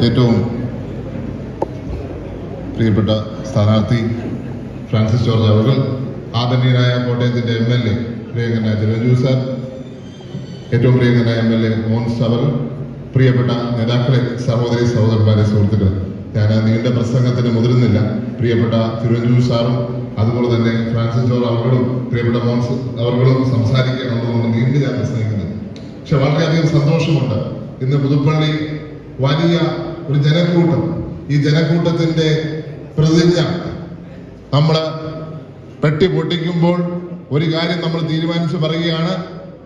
ഏറ്റവും പ്രിയപ്പെട്ട സ്ഥാനാർത്ഥി ഫ്രാൻസിസ് ജോർജ് അവർ ആദരണീയനായ കോട്ടയത്തിന്റെ എം എൽ എ പ്രിയങ്കനായ ജലജു സാർ ഏറ്റവും പ്രിയങ്കനായ എം എൽ എ മോൻസ് അവർ പ്രിയപ്പെട്ട നേതാക്കളെ സഹോദരി സഹോദരന്മാരെ സുഹൃത്തുക്കൾ ഞാൻ നീണ്ട പ്രസംഗത്തിന് മുതിരുന്നില്ല പ്രിയപ്പെട്ട തിരുവഞ്ചു സാറും അതുപോലെ തന്നെ ഫ്രാൻസിസ് ജോർ അവർകളും പ്രിയപ്പെട്ട മോൻസ് അവർകളും സംസാരിക്കാനുള്ളതുകൊണ്ട് നീണ്ടു ഞാൻ പ്രസംഗിക്കുന്നത് പക്ഷെ വളരെയധികം സന്തോഷമുണ്ട്. ഇന്ന് പുതുപ്പള്ളി വലിയ ഒരു ജനക്കൂട്ടം. ഈ ജനക്കൂട്ടത്തിന്റെ പ്രതിജ്ഞ നമ്മൾ പെട്ടി പൊട്ടിക്കുമ്പോൾ ഒരു കാര്യം നമ്മൾ തീരുമാനിച്ചു പറയുകയാണ്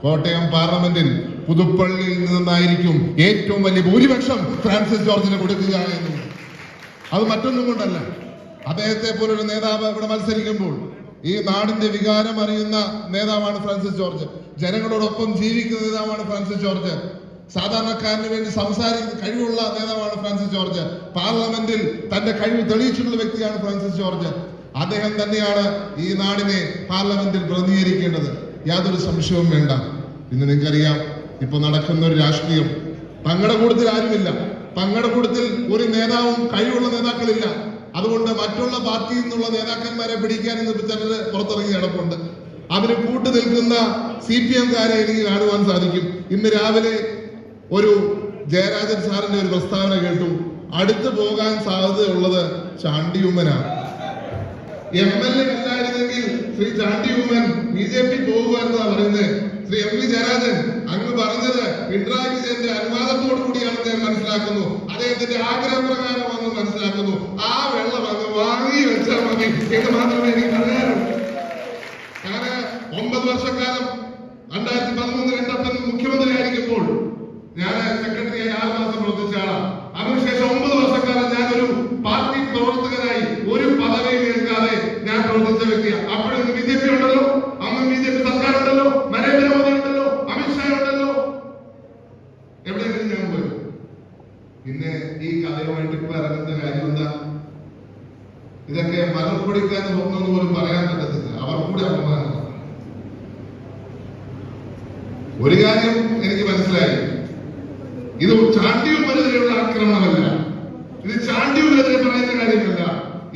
കോട്ടയം പാർലമെന്റിൽ പുതുപ്പള്ളിയിൽ നിന്നായിരിക്കും ഏറ്റവും വലിയ ഭൂരിപക്ഷം ഫ്രാൻസിസ് ജോർജിന് കൊടുക്കുക എന്നും അത് മറ്റൊന്നും കൊണ്ടല്ല. അദ്ദേഹത്തെ പോലൊരു നേതാവ് ഇവിടെ മത്സരിക്കുമ്പോൾ ഈ നാടിന്റെ വികാരം അറിയുന്ന നേതാവാണ് ഫ്രാൻസിസ് ജോർജ്. ജനങ്ങളോടൊപ്പം ജീവിക്കുന്ന നേതാവാണ് ഫ്രാൻസിസ് ജോർജ്. സാധാരണക്കാരന് വേണ്ടി സംസാരിക്കുന്ന കഴിവുള്ള നേതാവാണ് ഫ്രാൻസിസ് ജോർജ്. പാർലമെന്റിൽ തന്റെ കഴിവ് തെളിയിച്ചിട്ടുള്ള വ്യക്തിയാണ് ഫ്രാൻസിസ് ജോർജ്. അദ്ദേഹം തന്നെയാണ് ഈ നാടിനെ പാർലമെന്റിൽ പ്രതിനിധീകരിക്കേണ്ടത്. യാതൊരു സംശയവും വേണ്ട. ഇന്ന് നിങ്ങൾക്കറിയാം ഇപ്പൊ നടക്കുന്ന ഒരു രാഷ്ട്രീയം. തങ്ങളുടെ കൂട്ടത്തിൽ ആരുമില്ല. തങ്ങളുടെ കൂട്ടത്തിൽ ഒരു നേതാവും കഴിവുള്ള നേതാക്കളില്ല. അതുകൊണ്ട് മറ്റുള്ള പാർട്ടിയിൽ നിന്നുള്ള നേതാക്കന്മാരെ പിടിക്കാൻ ഇന്ന് ചിലര് പുറത്തിറങ്ങി കിടപ്പുണ്ട് അതിന് കൂട്ടു നിൽക്കുന്ന സി പി എംകാരെ എനിക്ക് കാണുവാൻ സാധിക്കും. ഇന്ന് രാവിലെ ഒരു ജയരാജൻ സാറിന്റെ ഒരു പ്രസ്താവന കേട്ടു അടുത്തു പോകാൻ സാധ്യതയുള്ളത് ചാണ്ടിയുമ്മനാണ്. M L A അല്ലായിരുന്നെങ്കിൽ Shri Chandy Oommen B J P പോകുമെന്നാ പറയുന്നത് ശ്രീ എം വി ജയരാജൻ അങ്ങ് പറഞ്ഞത് പിണറായി വിജയന്റെ അനുവാദത്തോടു കൂടിയാണ് ഞാൻ മനസ്സിലാക്കുന്നു. അദ്ദേഹത്തിന്റെ ആഗ്രഹപ്രകാരമാണെന്ന് മനസ്സിലാക്കുന്നു. ആ വെള്ളം അങ്ങ് വാങ്ങി വെച്ചാൽ മതി എന്ന് മാത്രമേ എനിക്ക് പറയാനുള്ളൂ ഞാൻ ഒമ്പത് വർഷക്കാലം രണ്ടായിരത്തി പതിമൂന്ന് രണ്ടപ്പൻ മുഖ്യമന്ത്രി ആയിരിക്കുമ്പോൾ ഞാൻ സെക്രട്ടറിയായി ആറ് മാസം പ്രവർത്തിച്ച ആളാണ്. അതിനുശേഷം ഒമ്പത് വർഷക്കാലം ഞാൻ ഒരു പാർട്ടി പ്രവർത്തകനായി ഒരു പദവിയിൽ നിൽക്കാതെ ഞാൻ പ്രവർത്തിച്ച വ്യക്തിയാണ് അപ്പോഴും ബി ജെ പി ഉണ്ടല്ലോ അന്ന് ബി ജെ പി സർക്കാർ ഉണ്ടല്ലോ നരേന്ദ്രമോദി ഉണ്ടല്ലോ അമിത്ഷാ ഉണ്ടല്ലോ. എവിടെയെങ്കിലും ഞാൻ പോയി. പിന്നെ ഈ കഥയുമായിട്ട് ഇപ്പൊ ഇറങ്ങുന്ന കാര്യം എന്താ? ഇതൊക്കെ മറുപടിക്കാൻ സ്വപ്നം പോലും പറയാൻ പറ്റത്തില്ല. അവർ കൂടെ അപമാനം ഒരു കാര്യം എനിക്ക് മനസ്സിലായി. ഇത് ചാണ്ടിയുമ്മനെതിരെയുള്ള ആക്രമണമല്ല. ഇത് ചാണ്ടിയുമെതിരെ പറയുന്ന കാര്യമല്ല.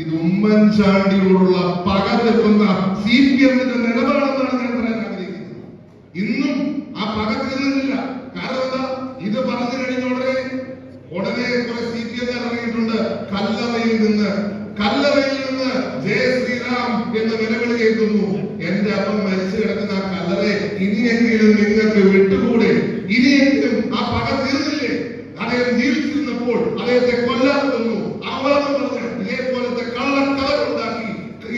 ഇത് ഉമ്മൻചാണ്ടിയോടുള്ള പക തെക്കുന്ന സി പി എമ്മിന്റെ നിലപാടെന്നാണ് ഞാൻ പറയാൻ ആഗ്രഹിക്കുന്നത്. ഇന്നും ആ പക തീർന്നിട്ടില്ല കാരണം എന്താ? ഇത് പറഞ്ഞു കഴിഞ്ഞ ഉടനെ ഉടനെ കുറെ സി പി എം ഇറങ്ങിയിട്ടുണ്ട്. കല്ലറയിൽ നിന്ന് കല്ലറയിൽ നിന്ന് ജയ ശ്രീറാം എന്ന നിലവിളി കേൾക്കുന്നു. എന്റെ അപ്പം മരിച്ചു കിടക്കുന്ന ആ കല്ലറെ ഇനിയെങ്കിലും നിങ്ങൾക്ക് വിട്ടുകൂടെ? ഇനിയെങ്കിലും പക തീർന്നില്ലേ അദ്ദേഹം ജീവിച്ചിരുന്നപ്പോൾ അദ്ദേഹത്തെ കൊല്ലാൻ തന്നു അപവാദം പറഞ്ഞ് ഇതേപോലത്തെ കള്ളക്കഥ ഉണ്ടാക്കി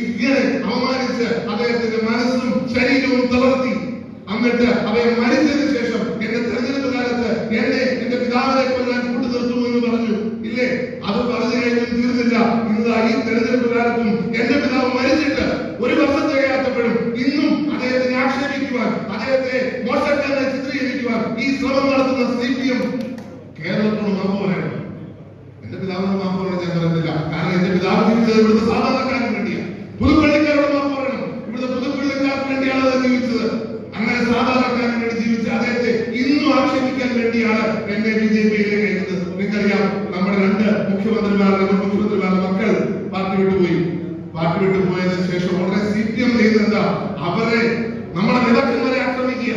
ഇങ്ങനെ അവമാനിച്ച് അദ്ദേഹത്തിന്റെ മനസ്സും ശരീരവും തളർത്തി. എന്നിട്ട് അദ്ദേഹം മരിച്ചതിന് ശേഷം എന്റെ തെരഞ്ഞെടുപ്പ് കാലത്ത് എന്നെ എന്റെ പിതാവിനെ കൊല്ലാൻ കൂട്ടു നിർത്തുമെന്ന് പറഞ്ഞു. ഇല്ലേ? അത് പറഞ്ഞു കഴിഞ്ഞും തീർന്നില്ല. ഇന്ന് ഈ തെരഞ്ഞെടുപ്പ് കാലത്തും എന്റെ പിതാവ് മരിച്ചിട്ട് ഒരു വർഷം തികയാത്തപ്പോഴും ഇന്നും അദ്ദേഹത്തിനെ ആക്ഷേപിക്കുവാൻ അദ്ദേഹത്തെ മോശക്കാരനെ ചിത്രീകരിക്കുവാൻ ഈ ശ്രമം നടത്തുന്ന സി പി എം കേരളത്തോട് മാപ്പ് പറയണം എന്റെ പിതാവിനോട് മാപ്പ് പറയണം ഞാൻ പറയുന്നില്ല കാരണം എന്റെ പിതാവ് ജീവിച്ചത് ഇവിടുത്തെ സാധാരണക്കാർക്ക് വേണ്ടിയാണ് പുതുപ്പള്ളിക്കാരോട് മാപ്പ് പറയണം. ഇവിടുത്തെ പുതുപ്പള്ളിക്കാർക്ക് വേണ്ടിയാണ് അത് ജീവിച്ചത്. അങ്ങനെ സാധാരണക്കാരന് വേണ്ടി ജീവിച്ച അദ്ദേഹത്തെ ഇന്നും ആക്ഷേപിക്കാൻ വേണ്ടിയാണ് എന്നെ ബി ജെ പിയിലേക്ക് അയച്ചത് നിങ്ങൾക്കറിയാം നമ്മുടെ രണ്ട് മുഖ്യമന്ത്രിമാർ മുഖ്യമന്ത്രിമാരുടെ മക്കൾ പാർട്ടി വിട്ടുപോയി പാർട്ടി വിട്ടു പോയതിനു ശേഷം ഉടനെ സി പി എം ചെയ്യുന്നത് അവരെ നമ്മുടെ നേതാക്കന്മാരെ ആക്രമിക്കുക.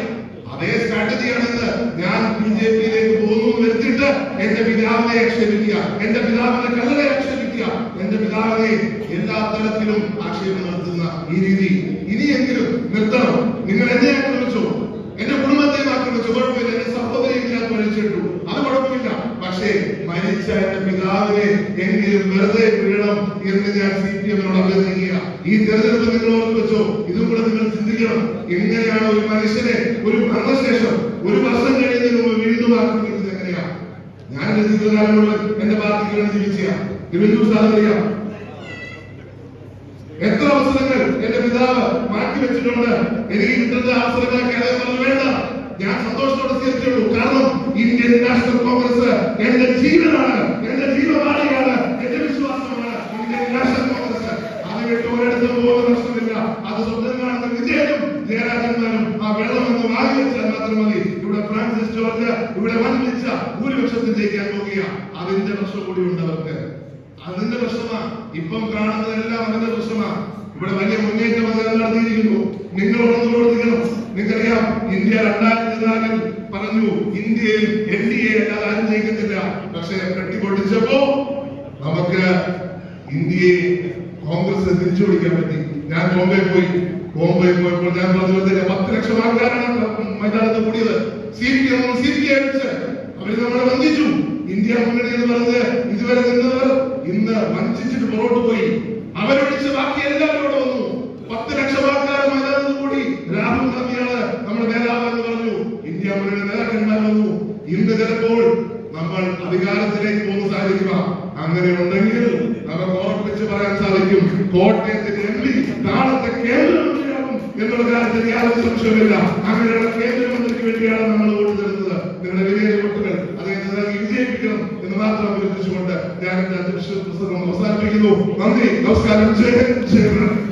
അതേ സ്ട്രാറ്റജിയാണെന്ന് ഞാൻ ബി ജെ പിയിലേക്ക് പോകുന്നു വരുത്തിയിട്ട് എന്റെ പിതാവിനെ ആക്ഷേപിക്കുക. എന്റെ പിതാവിനെ കല്ലറെ എന്റെ പിതാവിനെ എല്ലാ തരത്തിലും ആക്ഷേപം നടത്തുന്ന ഈ രീതി ഇനിയെങ്കിലും നിർത്തണം. നിങ്ങൾ എന്നെ ആക്രമിച്ചു. എന്റെ കുടുംബത്തെ ആക്രമിച്ചു. കുഴപ്പമില്ല. എന്റെ സഹോദരി ഞാൻ മരിച്ചിട്ടു. അത് കുഴപ്പമില്ല. പക്ഷേ മരിച്ച എന്റെ പിതാവിനെ എങ്കിലും വെറുതെ വീഴണം എന്ന് ഞാൻ സി പി എമ്മിനോട് അഭ്യർത്ഥിക്കുക. ഈ തെരഞ്ഞെടുപ്പ് നിങ്ങൾ ഓർമ്മിച്ചോ ഇതും കൂടെ നിങ്ങൾ ചിന്തിക്കണം. എങ്ങനെയാണ് ഒരു മനുഷ്യനെ ഒരു മരണശേഷം ഒരു വർഷം കഴിയുന്നതിന് മുമ്പ് വീണ്ടും ആക്രമിക്കുന്നത് എങ്ങനെയാ? ഞാൻ മുഴുവൻ എന്റെ പാർട്ടിക്ക് വേണ്ടി സ്ഥലം അറിയാം എത്ര അവസരങ്ങൾ എന്റെ പിതാവ് മാറ്റി വെച്ചിട്ടുണ്ട്. എനിക്ക് കിട്ടുന്ന അദ്ദേഹം വേണ്ട ഞാൻ സന്തോഷത്തോടെ സ്വീകരിച്ചുള്ളൂ കാരണം ഇന്ത്യൻ നാഷണൽ കോൺഗ്രസ് എന്റെ ജീവനാണ് എന്റെ ജീവവാണിയാണ് എന്റെ വിശ്വാസമാണ്. ഇന്ത്യൻ നാഷണൽ കോൺഗ്രസ് അത് വിട്ട് ഒരിടത്തും പോകുന്ന പ്രശ്നമില്ല. അത് സ്വന്തം കാണുന്ന വിജയനും ജയരാജന്മാരും ആ വെള്ളം എന്ന് വാങ്ങി വെച്ചാൽ മാത്രം മതി. ഇവിടെ ഫ്രാൻസിസ് ജോർജ് ഇവിടെ വന്നിച്ച ഭൂരിപക്ഷത്തിൽ ജയിക്കും ജയിക്കാൻ പോകുക അതിന്റെ പ്രശ്നം കൂടി ഉണ്ട് അവർക്ക്. അതിന്റെ പ്രശ്നമാ ഇപ്പം കാണുന്നതെല്ലാം അതിന്റെ പ്രശ്നമാ ഇവിടെ വലിയ മുന്നേറ്റം അത് നടത്തിയിരിക്കുന്നു. നിങ്ങൾ ഉണർന്നു പ്രവർത്തിക്കണം. നിങ്ങൾക്കറിയാം ഇന്ത്യ രണ്ടായിരത്തി നാലിൽ പറഞ്ഞു ഇന്ത്യയിൽ എൻ ഡി എ അല്ലാതെ ആരും ജയിക്കത്തില്ല. പക്ഷെ കെട്ടിപ്പൊട്ടിച്ചപ്പോ നമുക്ക് ഇന്ത്യയെ കോൺഗ്രസ് തിരിച്ചു പിടിക്കാൻ പറ്റി. ഞാൻ ബോംബെ പോയി. ബോംബെ പോയപ്പോൾ ഞാൻ പറഞ്ഞു പത്ത് ലക്ഷം ആൾക്കാരാണ് മൈതാനത്ത് കൂടിയത്. C P M C P അടിച്ച് അവർ നമ്മളെ വഞ്ചിച്ചു ഇന്ത്യ മുന്നണി എന്ന് പറഞ്ഞ് ഇതുവരെ നിന്നവർ ഇന്ന് വഞ്ചിച്ചിട്ട് പുറകോട്ട് പോയി. അവരൊഴിച്ച് ബാക്കി എല്ലാവരും ഇവിടെ വന്നു. പത്ത് ലക്ഷം ആൾക്കാർ മൈതാനത്ത് കൂടി രാഹുൽ ഗാന്ധിയാണ് നമ്മുടെ നേതാവ് എന്ന് പറഞ്ഞു. ഇന്ത്യ മുന്നണി നേതാക്കന്മാർ വന്നു. ഇന്ന് ചിലപ്പോൾ നമ്മൾ അധികാരത്തിലേക്ക് പോകുന്ന സാഹചര്യമാണ് അങ്ങനെ ഉണ്ടെങ്കിൽ നമുക്ക് ഓർപ്പിച്ച് പറയാൻ സാധിക്കും കോട്ടയത്തിന്റെ എം പി നാളത്തെ കേന്ദ്രമന്ത്രിയാകും എന്നുള്ള കാര്യത്തിൽ യാതൊരു സംശയമില്ല അങ്ങനെയുള്ള കേന്ദ്രമന്ത്രിക്ക് വേണ്ടിയാണ് നമ്മൾ വോട്ട് തരുന്നത്. നിങ്ങളുടെ വലിയ വോട്ടുകൾ. അദ്ദേഹത്തെ വിജയിപ്പിക്കണം എന്ന് മാത്രം അഭ്യർത്ഥിച്ചുകൊണ്ട് ഞാൻ എന്റെ അധ്യക്ഷ പുസ്തകം അവസാനിപ്പിക്കുന്നു. നന്ദി. നമസ്കാരം. ജയ ജയ